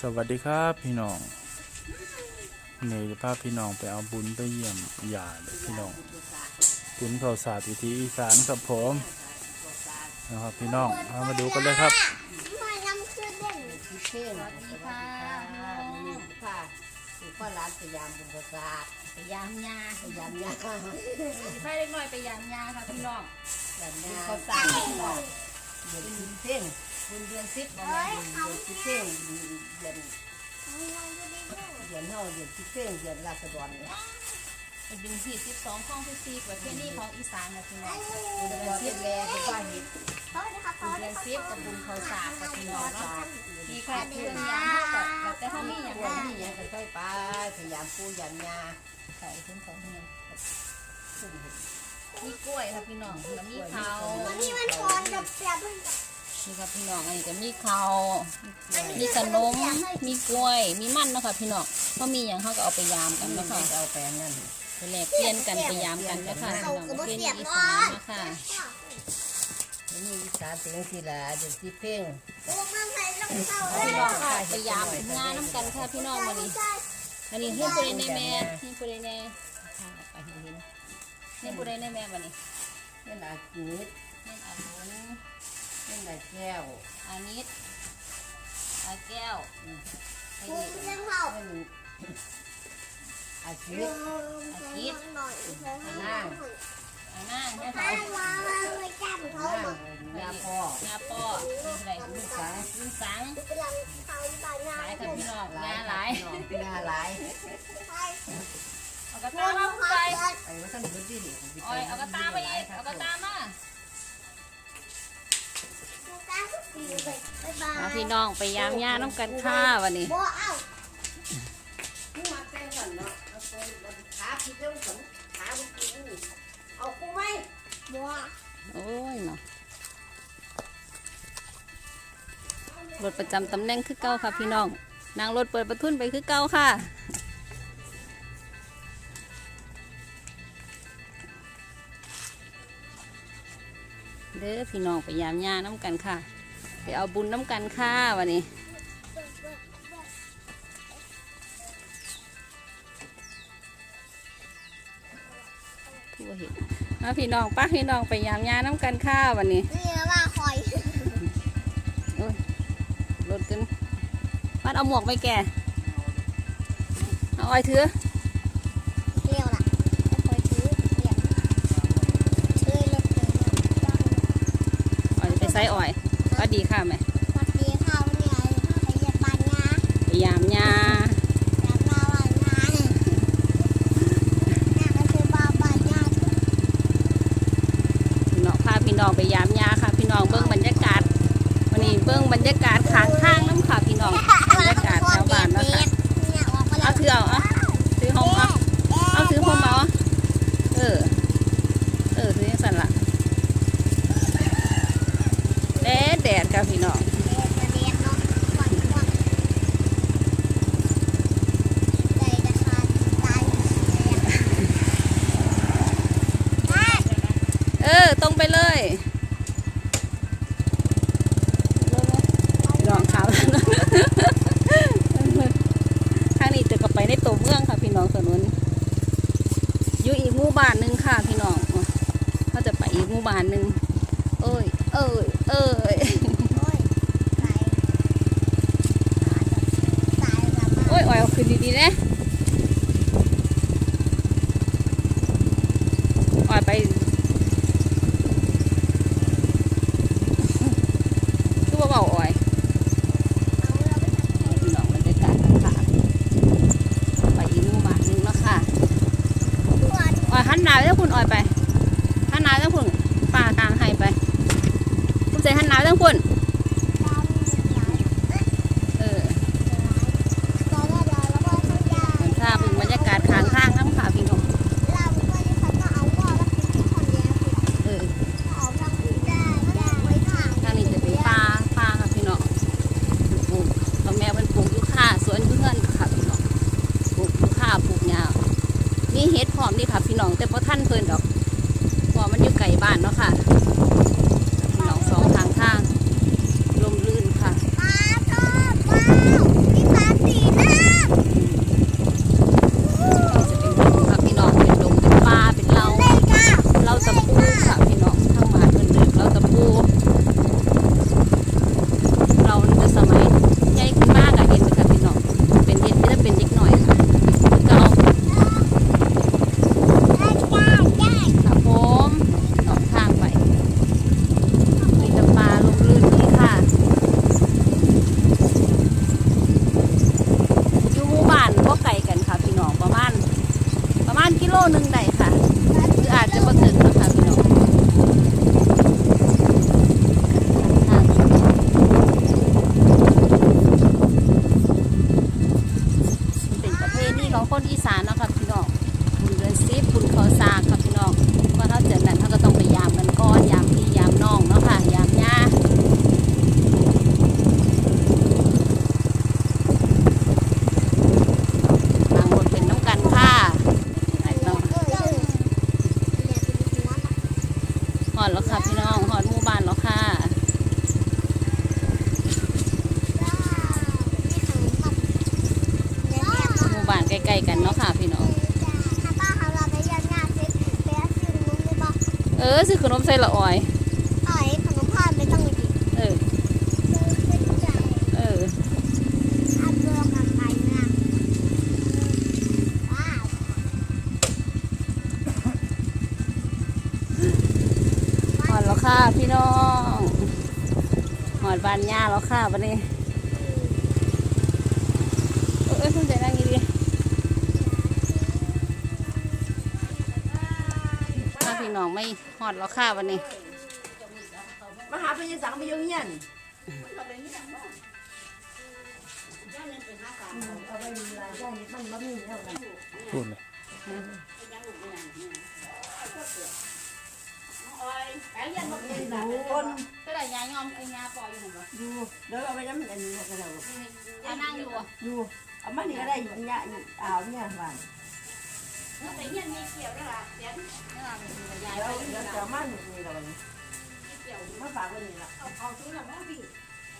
สวัสดีครับพี่น้องนี่จะพาพี่น้องไปเอาบุญไปเยี่ยมยาเด้อพี่น้อง บุญเขาศาสตร์วิธีอีสานครับผมนะครับพี่น้องเอามาดูกันเลยครับไม่น้ำคือเด่นเช่นสวัสดีค่ะนี่ค่ะสุภาพร้านสยามบุญประสาทไปยามยาสยามยาพาเล็กน้อยไปยามยาค่ะพี่น้องสยามยาเขาสร้างเดือนสิบ เพ่งบุญเดือนสิบเดือนสิบเพ่งเดือนเดือนเฮาเดือนสิบเพ่งเดือนราษฎรเนี่ยเป็นเดือนที่สิบสองของที่สี่ประเทศนี้ของอีสานค่ะพี่น้องเดือนสิบแลเป็นบ้านเห็ดเดือนสิบกับบุญเขาสากค่ะพี่น้องเนาะมีใครเพื่อนยาแต่เขามีอย่างนี้อยังกันใช่ป้ายามปูยามยาใส่ถึงของเฮียมีกล้วยค่ะพี่น้องแล้วมีเขาวันนี้มันฟอนกับเปียเพิ่งกับ นี่ค่ะพี่น้องอันนี้ก็มีเขามีขนมมีกล้วย มีมันเนาะค่ะพี่น้องเขามีอย่างเขาก็เอาไปยามกันไม่เนาะค่อค่ะยเอาไปนั่นไปแลกเปลี่ยนกันไปยามกันนะคะพี่น้องประเทศนี้อีสานนะคะนี่อีสานเป็นสิละเดือนสิบเพ่งพวกมันใส่รองเท้าพี่น้องค่ะไปยามงานน้ำกันค่ะพี่น้องวันนี้อันนี้ให้ผู้ใดในแม่ให้ผู้ใดในค่ะไปเห็นเห็นให้ผู้ใดในแม่วันนี้เป็นอาชีพให้อาหน เป็นอาแก้วอานิดอาแก้วให้พวนี่กรองเท้าเป็นอาชีหพน่อยนั่งอานั่งให้ให้เขามาไม่จับเขานั่งหมดยาพ่อยาป้อนี่ผู้ใดลูกสาวลุงสังกำลังเขาบ้านหงาลายนค่ะพี่น้องงานหลายงานหลายเอากระพวตากมาเขาใส่ไปว่าท่านพื้นที่ดิอ้อยเอากระตาไปอีกเอากระตามา มาพี่น้องไปยามยาน้ำกันค่ะวันนี้บ้าเต้าะขาพี่เจ้าสมขาพี่กูโอ้ยเนาะรถประจำตำแหน่งคือเก้าค่ะพี่น้อง นางรถเปิดประทุนไปคือเก้าค่ะ เด้อพี่น้องไปยามยาน้ำกันค่ะ ไปเอาบุญน้ำกันค่ะวันนี้ผู้บ่เห็นมาพี่น้องป้าพี่น้องไปยามยาน้ำกันค่ะวันนี้นี่นะว่าคอยรถกันมัดเอาหมวกไปแก่เอาอ้อยถือ เที่ยวล่ะคอยถือเปียกเอ้ยรถเดิน อ้อยไปใส่อ้อยก็ดีค่ะแม่ สวัสดีค่ะวันนี้ไปเยี่ยมบ้านงา ไปยามยา แล้วก็บ้านงาเนี่ยก็คือบ้านบ้านงา พี่น้องพาพี่น้องไปยามยาค่ะ พี่น้องเบิ้งบรรยากาศวันนี้เบิ้งบรรยากาศข้างทางน้ำค่ะพี่น้องบรรยากาศชาวบ้านเนาะคะ เนี่ยออกมาแล้ เอา ว ถือเอาเอาถือหอมเอาเอาถือหอมเอาเออเออถือยังสั่นละแดดแดดค่ะพี่น้อง เด็ดเนาะก่อนก่อนใจจะขาดตาย เออ ตรงไปเลยลองขาทางนี้จะกลับไปในตัวเมืองค่ะพี่น้องถนนอยู่อีกหมู่บ้านหนึ่งค่ะพี่น้องเขาจะไปอีกหมู่บ้านหนึ่งเอ้ย เอ้ย เอ้ยโอ้ยโอ้ยออยเอาคืนดีๆนะอ่อยไปคือว่าเบาอ่อย พี่น้องบรรยากาศค่ะไปอีกหมู่บ้านหนึงแล้วค่ะอ่อยหันหนาวเจ้าคุณอ่อยไปหันหนาวเจ้าคุณป่ากลางให้ไปคุณใจหันหนาวเจ้าคุณเออมันทราบถึงบรรยากาศข้างทางน้ำค่ะพี่น้องเออทางนี้จะเป็นป่าป่าค่ะพี่น้องปลูกพ่อแม่เป็นปลูกยูคาสวนอยูเฮือนค่ะพี่น้องปลูกยูคาปลูกหญ้ามีเห็ดพร้อมนี่ค่ะพี่น้องแต่พอท่านเพิ่นดอกเพราะมันอยู่ไกลบ้าน เนาะค่ะพี่น้องสองทางทางลมลื่นค่ะ ปลาชอบว้าวนี่ปล ดแล้วค่ะพี่น้องหอดหมู่บ้านแล้วค่ะว้าวนี่ขนมปังเดี๋ยวแม่มาหมู่บ้านใกล้ๆกันเนาะค่ะพี่น้องถ้าป้าเขาเราไปยันงานเซ็ตไปซื้อขนมได้ปะเออซื้อขนมใส่ละออย ค่ะพี่น้องหอดบ้านย่าแล้วค่ะวันนี้เออเออสนใจนั่งดีๆถ้าพี่น้องไม่หอดแล้วค่ะวันนี้มาหาพญาสังไปอยู่เฮียนพูดเลย คนก็ได้ยายอมไอ้ยาปล่อยอยู่หรออยู่เดี๋ยวเอาไปน้ำอันนี้กันแล้วยานั่งอยู่อะอยู่เอามานี่ก็ได้เนี่ยอ่าวเนี่ยบ้านแต่เฮียมีเกี่ยวด้วล่ะเสียนนี่ละยายเดี๋ยวเดี๋ยวจะมาหนึ่งนี่เรามาฝากไว้นี่ละ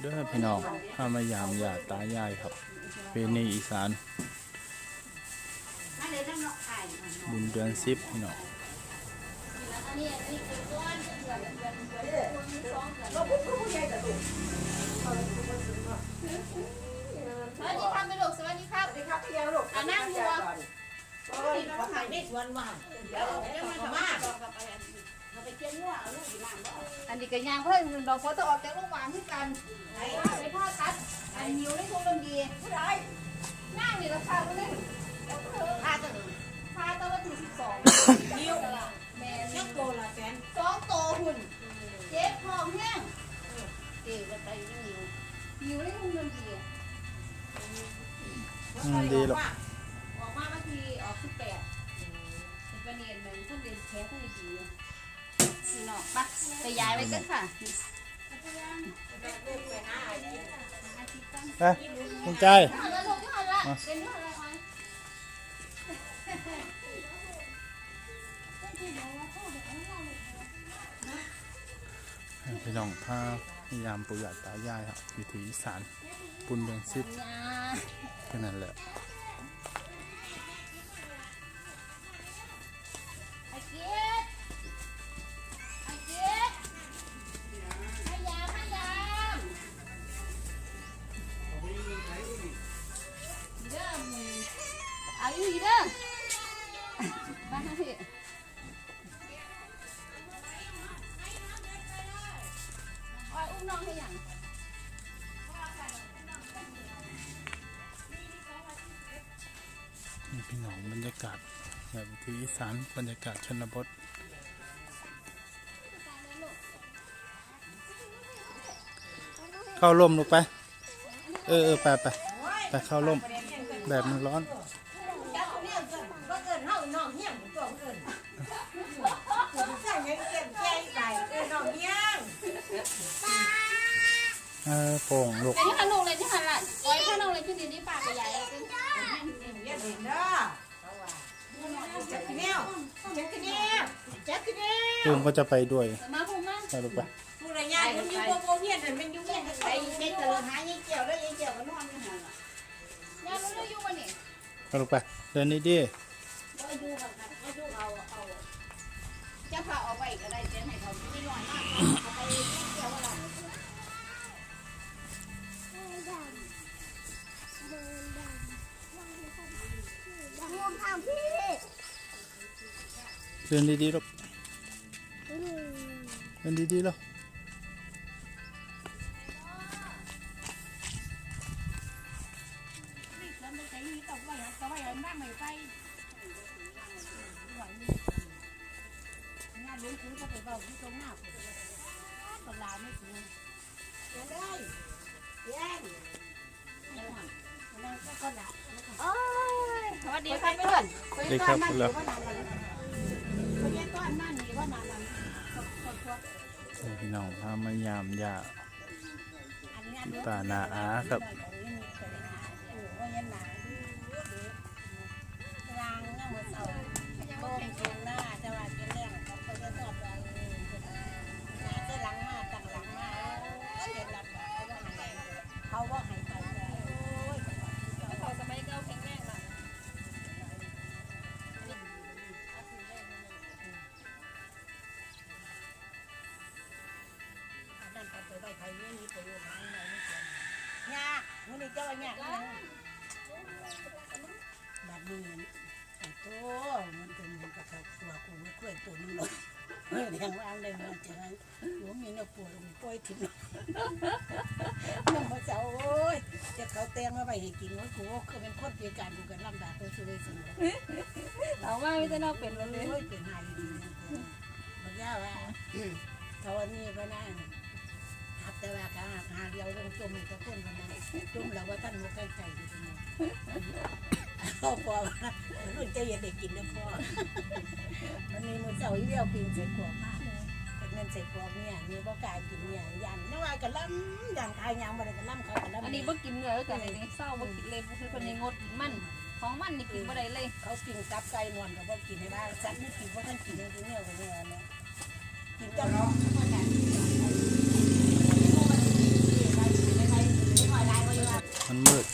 เด้อพี่น้องถ้ามายามญาติตายายครับ เป็นในอีสานบุญเดือนสิบพี่น้อง สองเดือนเราพูดผู้ใหญ่กับลูกสวัสดีครับเป็นลูกสวัสดีครับสวัสดีครับพี่ยาวลูกอะนั่งอยู่อะโอ้ยมาขายได้สวนมาเดี๋ยวเดี๋ยวมันมาเราไปเกี่ยวงัวเอาลูกอยู่บ้านบ่อันนี้ก็ย่างเพิ่นดอกฝนจะออกจากโรงพยาบาลคือกันไปไปพ่อทัดอันหิวในทุ่งลำดีผู้ใดนั่งนี่ราคาเท่าไหร่พาตัวพาตัววันที่สิบสองนิ้ว หรอก ออกมาวันที่ออกสิบแปดเป็นประเด็นหนึ่งท่านเรียนแค่ท่านเรียนดีสีนอกปะไปย้ายไว้กันค่ะไปภูมิใจเอาละลูกที่หันละเป็นที่หันละอ้อยพี่น้องถ้ามายามปู่ย่าตายายครับวิถีอีสานบุญเดือนสิบยาแค่นั้นแหละ วิถีอีสานบรรยากาศชนบท เข้าร่มลูกไป เออเออไปไปไปเข้าร่มแบบมันร้อนเออโป่งลูกแต่นี่ขนมเลยที่หันละอ้อยขนมเลยที่ดินที่ปากใหญ่เลยเด้อ จักรแนวจักรแนวจักรแนวลุงก็จะไปด้วยมาพูมาไปลูกไปผู้ใดยายมันอยู่บ่บ่เฮียนนั่นมันอยู่เฮียนไปเฮ็ดตะลหายายเกี่ยวแล้วยายเกี่ยวก็นอนอยู่หั่นล่ะย่ารู้เรื่องอยู่วันนี้ไปลูกไปเดินนี่ดิก็อยู่กับกันก็อยู่เอาเอาจะพาเอาไปก็ เดินดีๆลูกเดินดีๆลูกโอ้ยสวัสดีค่ะเพื่อนเด็กครับคุณแล้ว พี่น้องพามายามยาตาหนาอาครับ มื้อนี้เจ้าอันเนี้ยบัดนี้ไอ้โตมันเป็นมันกระเขาตัวกูไม่ค่อยตัวนึงหรอกเออแดงว่างได้มันจะให้หัวมีเนื้อปวดมันปล่อยทิ้งน้ำมาเจ้าโอ้ยจะเขาแตงมาไปให้กินว่ากูคือเป็นคนพิการกูกันลำบากตัวช่วยสิเอาว่าไม่ได้นอกเป็นเลยโอ้ยเป็นหายดีนะบางย่าว่าเขาอันนี้ก็น่า หับแต่ว่าขาหักหาเดียวลงจมอีกก็คนกันนะจมแล้วว่าท่านหัวใกล้ใจอยู่ตรงนี้พ่อพ่อรุ่นใจเย็นได้กินนะพ่อมันมีมือเจ้าอีเดียวปีนใส่ขวบมากเงินใส่ขวบเนี่ยมีบ่กายกินเนี่ยยันน้องไอ้กะล่ำยันคายยางบ่ได้กระล่ำเขากระล่ำอันนี้บ่กินเนื้อกันเลยนี่เศร้าบ่กินเลยคือคนยังงดมันของมันนี่กินบ่ได้เลย เขากินตับไก่นวลกับบ่กินให้ได้สัตว์นี่กินบ่ท่านกินเนื้อเนื้อกับเนื้อเนี่ยกินจ้าเนาะ มันมืด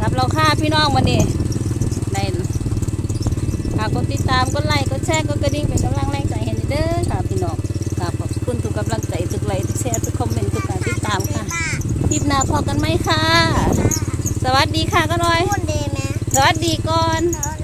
รับเราค่าพี่น้องวันนี้ในฝากกดติดตามกดไลค์กดแชร์กดกระดิ่งเป็นกำลังแรงใจให้เด้อค่ะพี่น้องค่ะขอบคุณทุกกำลังใจทุกไลค์ทุกแชร์ทุกคอมเมนต์ทุกการติดตามค่ะคลิปหน้าพอกันไหมค่ะ สวัสดีค่ะก็น้อยพูดดีไหมสวัสดีก่อนสวัส